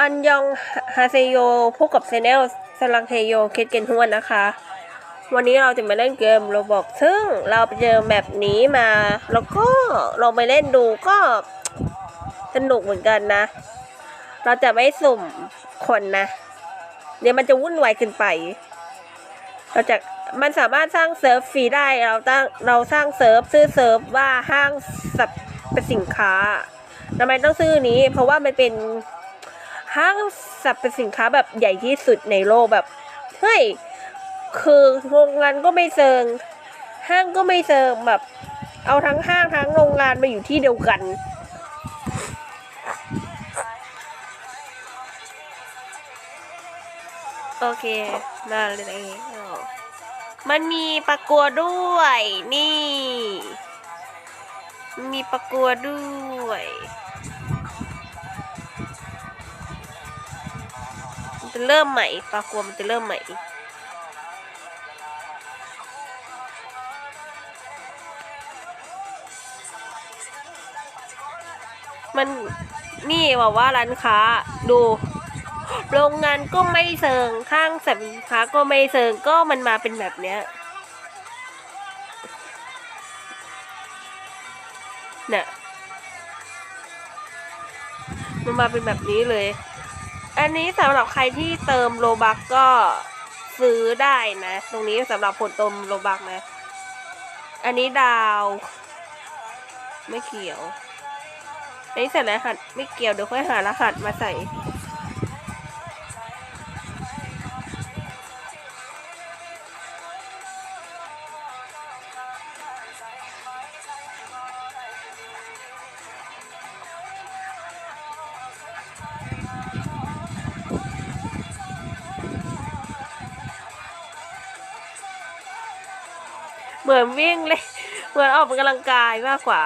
อันยองฮาเซโยพบกับเซเนลสลังเฮโยเคสเกนฮวนนะคะ วันนี้เราจะมาเล่นเกมโรบอกซึ่งเราไปเจอแบบนี้มา แล้วก็ลองไปเล่นดูก็สนุกเหมือนกันนะ เราจะไม่สุ่มคนนะเดี๋ยวมันจะวุ่นวายเกินไป เราจะมันสามารถสร้างเซิร์ฟฟรีได้เราตั้งเราสร้างเซิร์ฟซื้อเซิร์ฟว่าห้างสรรพสินค้าทำไมต้องซื้อนี้ เพราะว่ามันเป็น ห้างสรรพสินค้าแบบใหญ่ที่สุดในโลกแบบ เฮ้ย คือโรงงานก็ไม่เซิง ห้างก็ไม่เซิงแบบ เอาทั้งห้างทั้งโรงงานมาอยู่ที่เดียวกัน โอเค มาเลยมันมีประกวดด้วย นี่ มีประกวดด้วย จะเริ่มใหม่ประกวดมันจะเริ่มใหม่มันนี่บอกว่าร้านค้าดู โรงงานก็ไม่เซิงข้างสินค้าก็ไม่เซิงก็มันมาเป็นแบบเนี้ยเนี่ยมันมาเป็นแบบนี้เลย อันนี้สำหรับใครที่เติมโลบักก็ซื้อได้นะ ตรงนี้สำหรับผลเติมโลบักนะ อันนี้ดาว ไม่เกี่ยวอันนี้ใส่รหัสไม่เกี่ยวเดี๋ยวค่อยหารหัสมาใส่ เหมือนวิ่งเลย เหมือนออกกำลังกายมากกว่า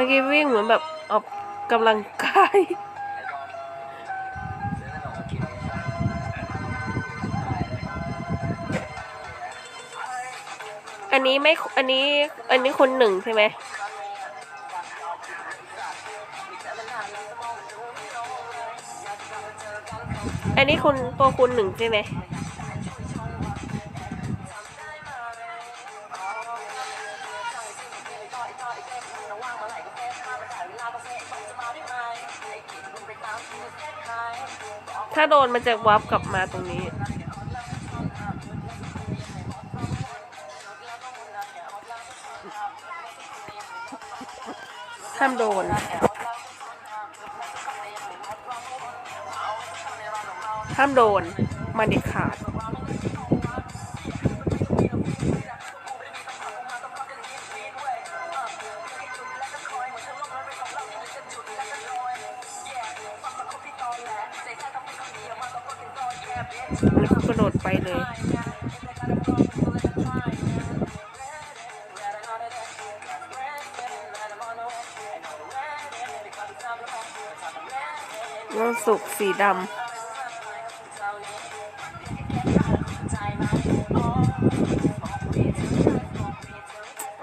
มื่อกี้วิ่งเหมือนแบบออกกำลังกาย อันนี้ไม่ อันนี้ อันนี้คนหนึ่งใช่ไหม อันนี้คุณตัวคุณหนึ่งใช่ไหม ถ้าโดนมันจะวับกลับมาตรงนี้ ห้ามโดน ห้ามโดน มันเด็ดขาด ดไปเลย วันศุกร์สีดำ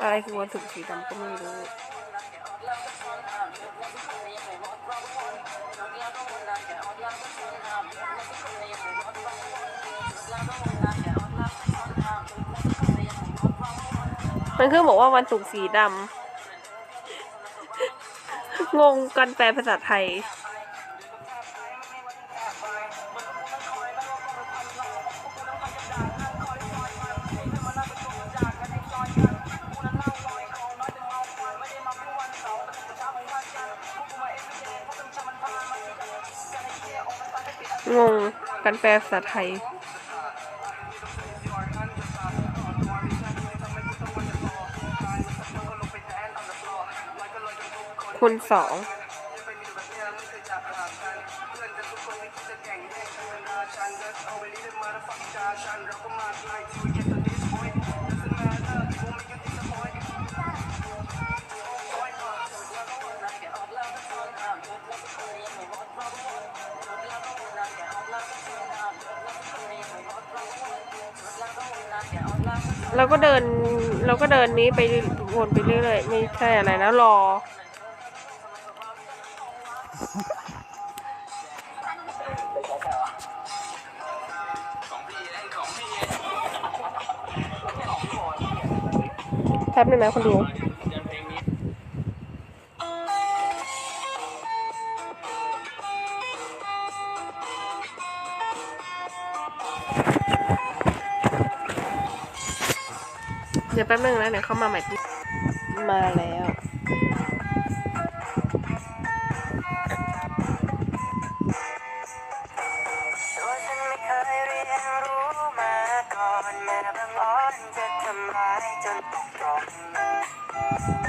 อะไรคือวันศุกร์สีดำก็ไม่รู้ มันคือบอกว่าวันศุกร์สีดำ งงกันแปลภาษาไทย งงกันแปลภาษาไทย คูณสองเราก็เดินเราก็เดินนี้ไปวนไปเรื่อยๆไม่ใช่อะไรนะรอ แป๊บนึงนะคนดู เดี๋ยวแป๊บนึงนะเดี๋ยวเข้ามาใหม่ มาแล้วตัว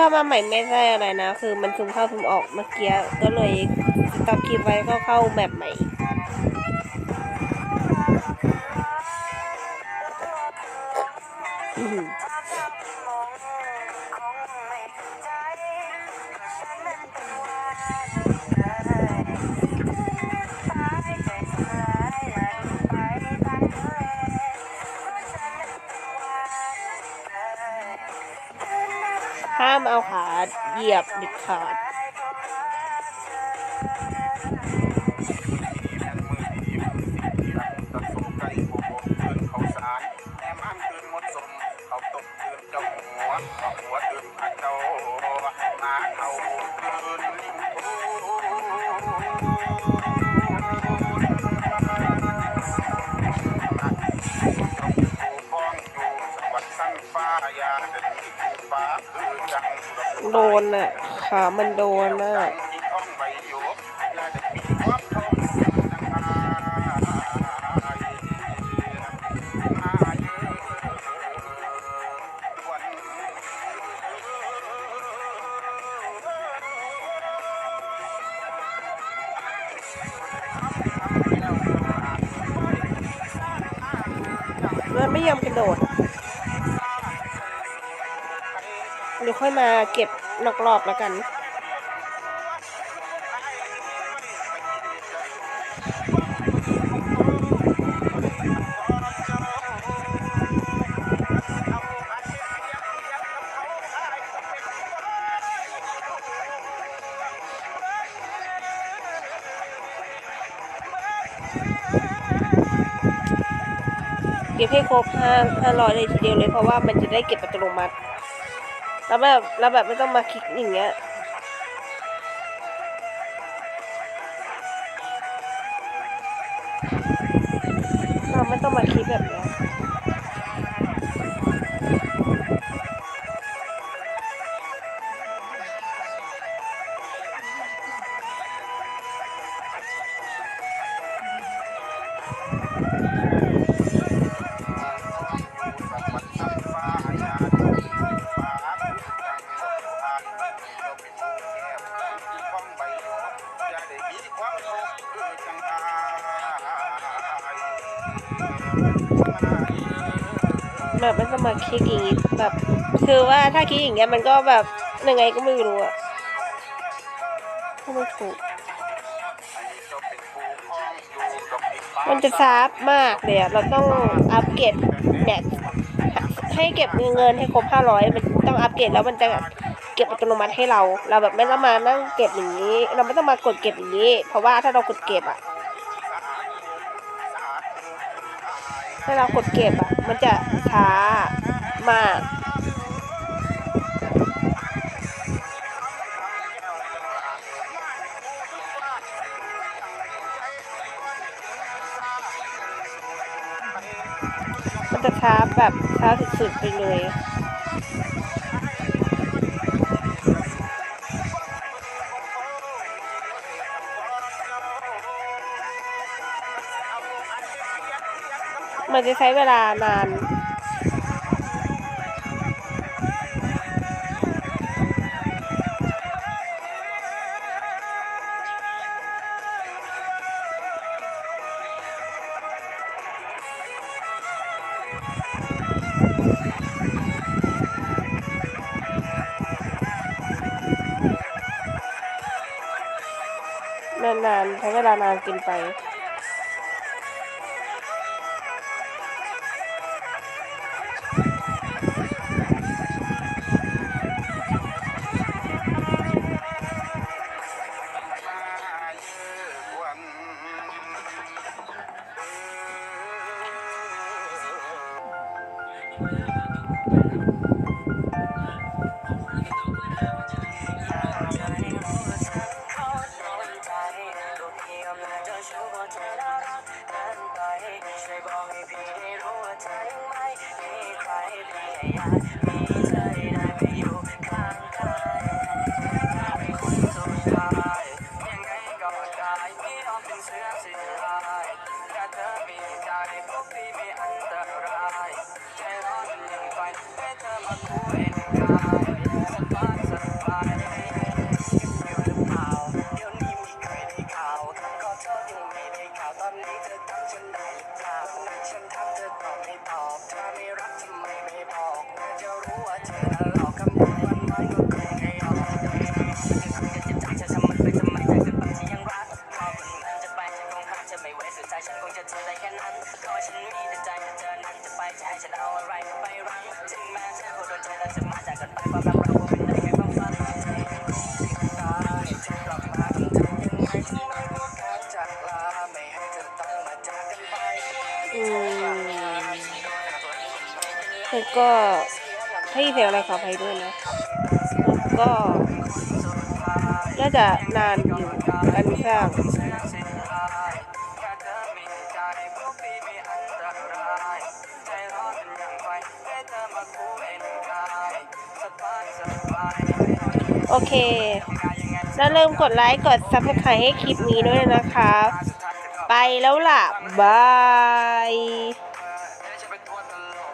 เข้ามาใหม่ไม่ใช่อะไรนะ คือมันซุมเข้าซุมออกเมื่อกี้ก็เลยตัดคลิปไว้ก็เข้าแบบใหม่อื ยียบเด็ดขาด โดนอะ ขามันโดนอะ อยมาเก็บนอกรอบแล้วกัน เก็บให้ครบห้าห้าร้อยเลยทีเดียวเลยเพราะว่ามันจะได้เก็บอัตโนมัติ เราแบบเราแบบไม่ต้องมาคลิกอย่างเงี้ยเราไม่ต้องมาคลิกแบบเนี้ย ม่ต้องมาคิดอย่างงี้แบบ คือว่าถ้าคิดอย่างเงี้ยมันก็แบบยังไงก็ไม่รู้อะก็ไม่ถูก มันจะซาบมากเลยอะเราต้องอัปเกรดแน็ตให้เก็บเงินให้ครบห้าร้อยมันต้องอัปเกรดแล้วมันจะเก็บอัตโนมัติให้เรา เราแบบไม่ต้องมานั่งเก็บอย่างนี้ เราไม่ต้องมากดเก็บอย่างนี้ เพราะว่าถ้าเรากดเก็บอะถ้าเรากดเก็บอะ มันจะช้ามาก มันจะช้าแบบช้าสุดๆไปเลย มันจะใช้เวลานาน นานๆใช้เวลานานเกินไป ฉันคงจะทำได้แค่นั้นขอฉันมีแต่ใจเธอนั้นจะไปจะให้ฉันเอาอะไรไปรักถึงแม้ แค่ความฝันใจตายเธอกลับมาต้องทำยังไงถึงไม่พูดทางจากลาไม่ให้เธอต้องมาจากกันไปอืมแล้วก็ให้เสียงอะไรขออภัยด้วยนะก็น่าจะนานอยู่การสร้าง โอเค แล้วเริ่มกดไลค์กด subscribe ให้คลิปนี้ด้วยนะคะ ไปแล้วล่ะ บาย